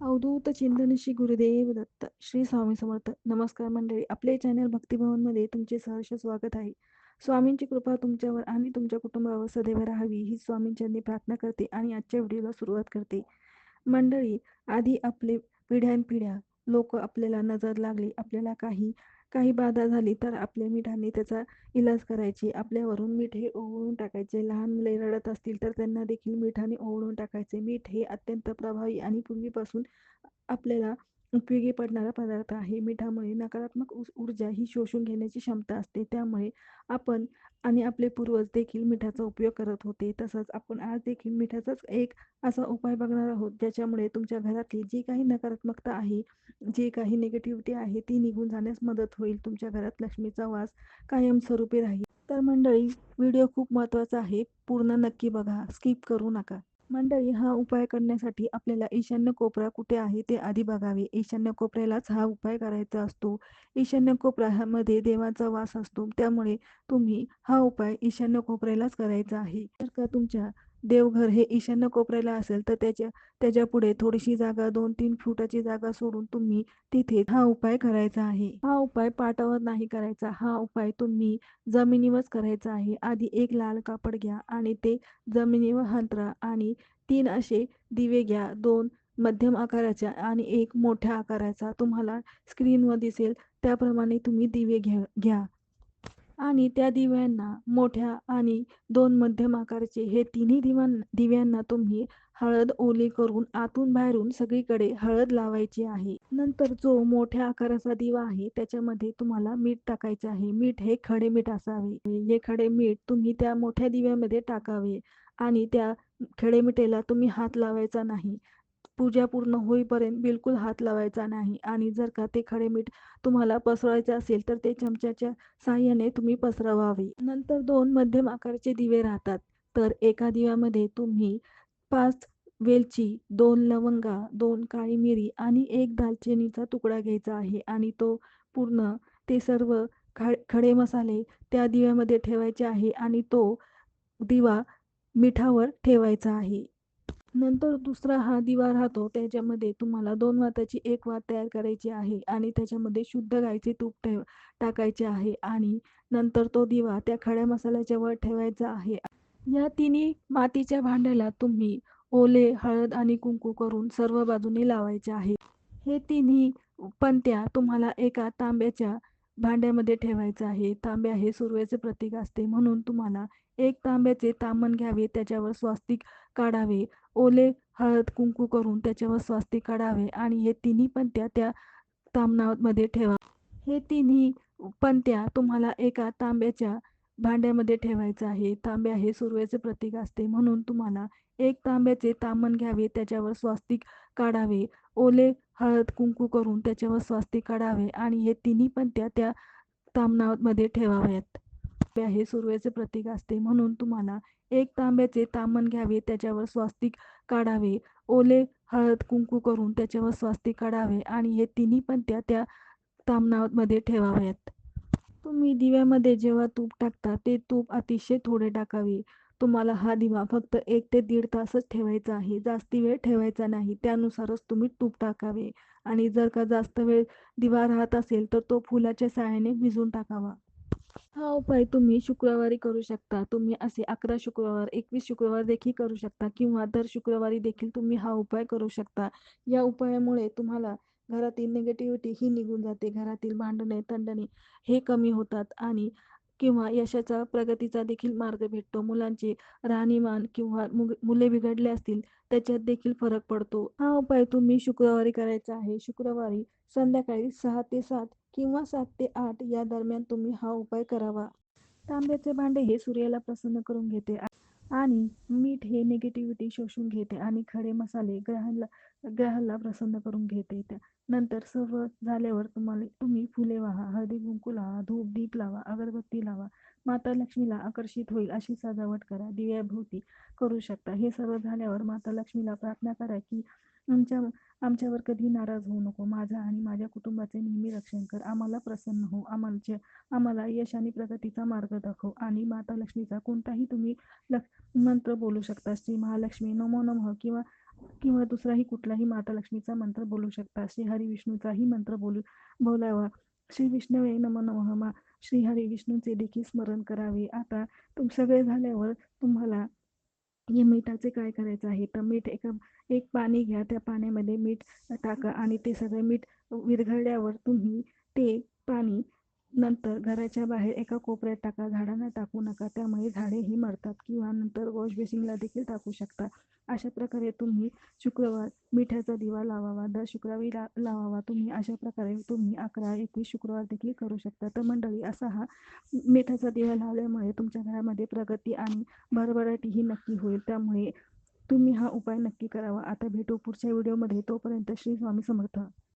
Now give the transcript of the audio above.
अवधूत चिंतन श्री गुरुदेव दत्त श्री स्वामी समर्थ. नमस्कार मंडळी आपले चॅनल भक्तिभवनमध्ये तुमचे सहर्ष स्वागत आहे. स्वामींची कृपा तुमच्यावर आणि तुमच्या कुटुंबावर सदैव राहावी ही स्वामींच्यांनी प्रार्थना करते आणि आजच्या व्हिडिओला सुरुवात करते. मंडळी आधी आपले पिढ्यानपिढ्या लोक आपल्याला नजर लागली आपल्याला काही काही बाधा झाली तर आपल्या मिठाने त्याचा इलाज करायचे. आपल्यावरून मीठ हे ओवळून टाकायचे. लहान मुले रडत असतील तर त्यांना देखील मिठाने ओवळून टाकायचे. मीठ हे अत्यंत प्रभावी आणि पूर्वीपासून आपल्याला उपयोगी पडणारा पदार्थ आहे. मिठामुळे नकारात्मक ऊर्जा ही शोषून घेण्याची क्षमता असते. त्यामुळे आपण आणि आपले पूर्वज देखील मिठाचा उपयोग करत होते. तसंच आपण आज देखील मिठाचाच एक असा उपाय बघणार आहोत ज्याच्यामुळे तुमच्या घरातली जी काही नकारात्मकता आहे जी काही निगेटिव्हिटी आहे ती निघून जाण्यास मदत होईल. तुमच्या घरात लक्ष्मीचा वास कायमस्वरूपी राहील. तर मंडळी व्हिडिओ खूप महत्त्वाचा आहे. पूर्ण नक्की बघा. स्किप करू नका. मंडळी हा उपाय करण्यासाठी आपल्याला ईशान्य कोपरा कुठे आहे ते आधी बघावे. ईशान्य कोपऱ्यालाच हा उपाय करायचा असतो. ईशान्य कोपऱ्यामध्ये देवाचा वास असतो. त्यामुळे तुम्ही हा उपाय ईशान्य कोपऱ्यालाच करायचा आहे. जर का तुमच्या देवघर हे ईशान्य कोपऱ्याला असेल तर त्याच्या त्याच्या पुढे थोडीशी जागा दोन तीन फुटाची जागा सोडून तुम्ही तिथे हा उपाय करायचा आहे. हा उपाय पाटावर नाही करायचा. हा उपाय तुम्ही जमिनीवरच करायचा आहे. आधी एक लाल कापड घ्या आणि ते जमिनीवर हंतरा आणि तीन असे दिवे घ्या. दोन मध्यम आकाराच्या आणि एक मोठ्या आकाराचा. तुम्हाला स्क्रीनवर दिसेल. त्याप्रमाणे तुम्ही दिवे घ्या घ्या. आणि त्या दिव्यांना मोठ्या आणि दोन मध्यम आकाराचे हे तिन्ही दिव्यां दिव्यांना तुम्ही हळद ओली करून आतून बाहेरून सगळीकडे हळद लावायची आहे. नंतर जो मोठ्या आकाराचा दिवा आहे त्याच्यामध्ये तुम्हाला मीठ टाकायचे आहे. मीठ हे खडे मीठ असावे. हे खडे मीठ तुम्ही त्या मोठ्या दिव्यामध्ये टाकावे आणि त्या खडे मिठेला तुम्ही हात लावायचा नाही. पूजा पूर्ण होईपर्यंत बिलकुल हात लावायचा नाही. आणि जर का ते खडे मीठ तुम्हाला पसरवायचे असेल तर ते चमच्याच्या साह्याने तुम्ही पसरवावे. नंतर दोन मध्यम आकाराचे दिवे राहतात. तर एका दिव्यामध्ये तुम्ही पाच वेलची दोन लवंगा दोन काळी मिरी आणि एक दालचिनीचा तुकडा घ्यायचा आहे. आणि तो पूर्ण ते सर्व खडे मसाले त्या दिव्यामध्ये ठेवायचे आहे आणि तो दिवा मिठावर ठेवायचा आहे. नंतर दुसरा हा दिवा राहतो. त्याच्यामध्ये तुम्हाला दोन वाताची एक वात तयार करायची आहे आणि त्याच्यामध्ये शुद्ध गायचे तूप ठेव टाकायचे आहे आणि नंतर तो दिवा त्या खड्या मसाल्याच्या वर ठेवायचा आहे. या तिन्ही मातीच्या भांड्याला तुम्ही ओले हळद आणि कुंकू करून सर्व बाजूनी लावायचे आहे. हे तिन्ही पंत्या तुम्हाला एका तांब्याच्या भांड्यामध्ये ठेवायचं आहे तांब्या हे सुरवेचे प्रतीक असते. म्हणून तुम्हाला एक तांब्याचे तामण घ्यावे त्याच्यावर स्वास्तिक काढावे. ओले हळद कुंकू करून त्याच्यावर स्वास्तिक काढावे आणि हे तिन्ही पंत्या त्या तामणामध्ये ठेवा. हे तिन्ही पंत्या तुम्हाला एका तांब्याच्या भांड्यामध्ये ठेवायचं आहे. तांब्या हे सुरवेचे प्रतीक असते. म्हणून तुम्हाला एक तांब्याचे तामण घ्यावे त्याच्यावर स्वास्तिक काढावे. ओले हळद कुंकू करून त्याच्यावर स्वास्तिक काढावे आणि हे तिन्ही पण त्या तामणामध्ये ठेवाव्यात. हे सुरवेचे प्रतीक असते. म्हणून तुम्हाला एक तांब्याचे तामण घ्यावे त्याच्यावर स्वास्तिक काढावे. ओले हळद कुंकू करून त्याच्यावर स्वास्तिक काढावे आणि हे तिन्ही पण त्या तामणामध्ये ठेवाव्यात. तुम्ही दिव्यामध्ये जेव्हा तूप टाकता ते तूप अतिशय थोडे टाकावे. तुम्हाला हा दिवा फक्त एक ते दीड तासच ठेवायचा आहे. जास्ती वेळ ठेवायचा नाही. त्यानुसारच तुम्ही तूप टाकावे. आणि जर का जास्त वेळ दिवा राहत असेल तर तो फुलाच्या साह्याने भिजून टाकावा. हा उपाय तुम्ही शुक्रवारी करू शकता. तुम्ही असे अकरा शुक्रवार एकवीस शुक्रवार देखील करू शकता किंवा दर शुक्रवारी देखील तुम्ही हा उपाय करू शकता. या उपायामुळे तुम्हाला घरातील निगेटिव्हिटी ही निघून जाते. घरातील भांडणे तंडणे हे कमी होतात आणि किंवा यशाचा प्रगतीचा देखील मार्ग भेटतो. मुलांचे राहणीमान किंवा मुले बिघडले असतील त्याच्यात देखील फरक पडतो. हा उपाय तुम्ही शुक्रवारी करायचा आहे. शुक्रवारी संध्याकाळी सहा ते सात किंवा सात ते आठ या दरम्यान तुम्ही हा उपाय करावा. तांब्याचे भांडे हे सूर्याला प्रसन्न करून घेते आणि मीठ हे निगेटिव्हिटी शोषून घेते आणि खडे मसाले ग्रहाला ग्रहाला प्रसन्न करून घेते. त्या नंतर सर्व झाल्यावर तुम्हाला तुम्ही फुले वाहा हळदी कुंकू लावा धूप दीप लावा अगरबत्ती लावा माता लक्ष्मीला आकर्षित होईल अशी सजावट करा दिव्याभोवती करू शकता. हे सर्व झाल्यावर माता लक्ष्मीला प्रार्थना करा की आमच्या आमच्यावर कधी नाराज होऊ नको. माझा आणि माझ्या कुटुंबाचे नेहमी रक्षण कर. आम्हाला प्रसन्न हो. आम्हाला आम्हाला यश आणि प्रगतीचा मार्ग दाखव आणि माता लक्ष्मीचा कोणताही तुम्ही लक्ष मंत्र बोलू शकता. श्री महालक्ष्मी नमो नमः किंवा किंवा दुसराही कुठलाही माता लक्ष्मीचा मंत्र बोलू शकता. श्री हरी विष्णूचाही मंत्र बोलू बोलावा. श्री विष्णवे नम नमः श्री हरी विष्णूचे देखील स्मरण करावे. आता तुम सगळे झाल्यावर तुम्हाला या मिठाचे काय करायचं आहे? तर मीठ एका एक पाणी घ्या. त्या पाण्यामध्ये मीठ टाका आणि ते सगळं मीठ विरघळल्यावर तुम्ही ते पाणी नंतर घराच्या बाहेर एका कोपऱ्यात टाका झाडांना टाकू नका त्यामुळे झाडेही मरतात किंवा नंतर वॉश बेसिंगला देखील टाकू शकता. अशा प्रकारे तुम्ही शुक्रवार मिठाचा दिवा लावावा दर शुक्रवारी ला लावावा तुम्ही अशा प्रकारे तुम्ही अकरा एकवीस शुक्रवार देखील करू शकता. तर मंडळी असा हा मिठाचा दिवा लावल्यामुळे तुमच्या घरामध्ये प्रगती आणि भरभराटीही नक्की होईल. त्यामुळे तुम्ही हा उपाय नक्की करावा. आता भेटू पुढच्या व्हिडिओमध्ये. तोपर्यंत श्री स्वामी समर्थ.